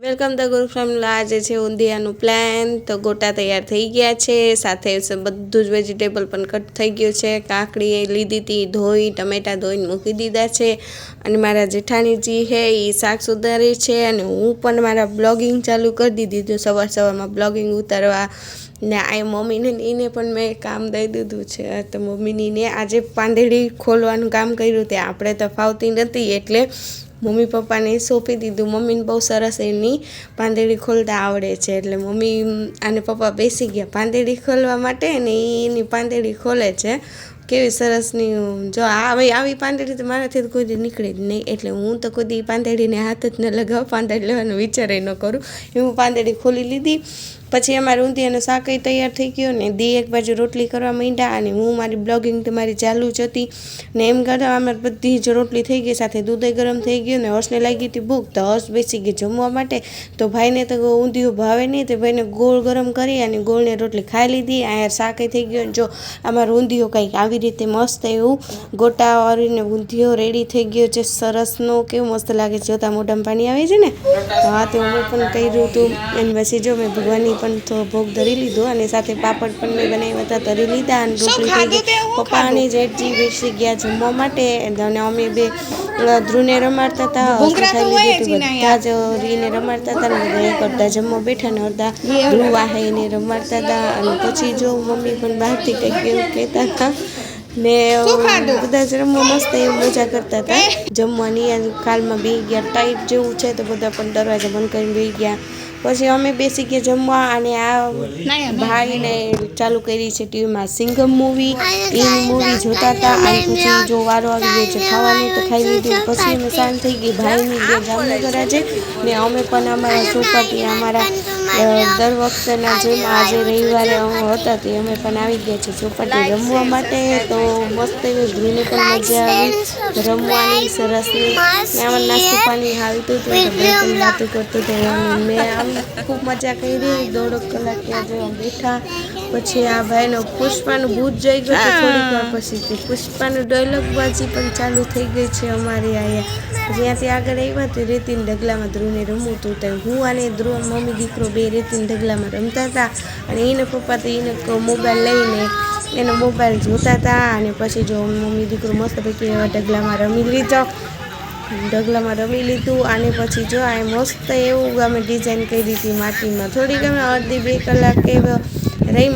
Welcome the ગુરુ family આજે છે ઊંધિયાનું પ્લાન તો ગોટા તૈયાર થઈ ગયા છે. સાથે બધું જ વેજીટેબલ પણ કટ થઈ ગયું છે. કાકડી લીધી હતી, ધોઈ, ટમેટા ધોઈને મૂકી દીધા છે. અને મારા જેઠાણીજી છે, એ શાક સુધારે છે. અને હું પણ મારા બ્લોગિંગ ચાલુ કરી દીધી હતું. સવાર સવારમાં બ્લોગિંગ ઉતારવા. ને આ મમ્મીને એને પણ મેં કામ દઈ દીધું છે. તો મમ્મીની આજે પાંદડી ખોલવાનું કામ કર્યું તે આપણે તો ફાવતી નથી. એટલે મમ્મી પપ્પાને સોંપી દીધું. મમ્મીને બહુ સરસ એની પાંદડી ખોલતા આવડે છે. એટલે મમ્મી અને પપ્પા બેસી ગયા. પાંદડી ખોલવા માટે ને ઈ એની પાંદડી ખોલે છે. કેવી સરસની જો આવી આવી પાંદડી તો મારાથી કોઈ દી નીકળે જ નહીં. એટલે હું તો કોઈ દી પાંદડીને હાથ જ ન લગાવ. પાંદડી લેવાનો વિચાર ન કરું. એ હું પાંદડી ખોલી લીધી. પછી અમારે ઊંધી અને સાકઈ તૈયાર થઈ ગયું ને દી એક બાજુ રોટલી કરવા માંડ્યા અને હું મારી બ્લોગિંગ તો મારી ચાલુ જ હતી. ને એમ કરતા અમારે બધી જ રોટલી થઈ ગઈ, સાથે દૂધે ગરમ થઈ ગયું ને હર્ષને લાગી હતી ભૂખ, તો હર્ષ બેસી ગઈ જમવા માટે. તો ભાઈને તો ઊંધિયું ભાવે નહીં, તો ભાઈને ગોળ ગરમ કરી અને ગોળને રોટલી ખાઈ લીધી. અહીંયા સાકઈ થઈ ગયો જો અમારું ઊંધિયું કંઈક આવી રીતે મસ્ત એવું ગોટા વાળીને ઊંધિયો રેડી થઈ ગયો છે સરસનો કેવું મસ્ત લાગે છે. જોતા મોઢામાં પાણી આવે છે ને? તો હા, તો હું પણ કર્યું હતું. અને પછી જો મેં ભગવાનની પણ તો ભોગ ધરી લીધો અને સાથે પાપડ પણ મેં બનાવ્યા હતા ધરી લીધા અને રોટલી થઈ ગઈ. પપ્પા અને જેઠજી બેસી ગયા જમવા માટે અને અમે બે ધ્રુને રમાડતા હતા બધા જ રીને રમાડતા હતા અને બધા એક અડધા જમવા બેઠા ને અડધા ધ્રુવ આહે એને રમાડતા હતા અને પછી જો મમ્મી પણ બહારથી કંઈક એવું કહેતા હતા ને બધા જ રમવા મસ્ત એવું મજા કરતા હતા. જમવાની કાલમાં બેસી ગયા ટાઈટ જેવું છે તો બધા પણ દરવાજા બંધ કરીને બેસી ગયા. પછી અમે બેસી ગયા જમવા અને આ ભાઈને ચાલુ કરી છે ટીવીમાં સિંગમ મૂવી એ મૂવી જોતા હતા. અને પછી જો વારો આવી ગયો છે ખાવાનું તો ખાઈ લીધું. પછી અમે શાંત થઈ ગઈ. ભાઈની બે જામનગર આજે. ને અમે પણ અમારા ચોપાટી અમારા દર વખતેના જેમ આજે રવિવારે હતા તે અમે પણ આવી ગયા છીએ ચોપાટી રમવા માટે તો મસ્ત એવી ધ્રુવને પણ મજા આવી. રમવાની સરસની ને આમાં નાસ્તું પાણી હાલતું હતું તો બે ત્રણ કરતું હતું. મેં આમ ખૂબ મજા કરી. દોઢ કલાક ત્યાં જેવા બેઠા. પછી આ ભાઈનો પુષ્પાનું ભૂત જઈ ગયું તો થોડીક વાર પછી પુષ્પાનું ડાયલોગ બાજી પણ ચાલુ થઈ ગઈ છે અમારી અહીંયા જ્યાંથી આગળ આવ્યા તો રેતીન ઢગલામાં ધ્રુવને રમવું હતું. તો હું અને ધ્રુવ મમ્મી દીકરો બે રેતીન ઢગલામાં રમતા હતા અને એને પપ્પા તો એને મોબાઈલ લઈને એનો મોબાઈલ જોતા હતા અને પછી જો મમ્મી દીકરો મસ્ત પૈકી એવા ઢગલામાં રમી લીધો. ઢગલામાં રમી લીધું અને પછી જો આ મસ્ત એવું અમે ડિઝાઇન કરી હતી માટીમાં. થોડીક અમે અડધી બે કલાક એવો રહી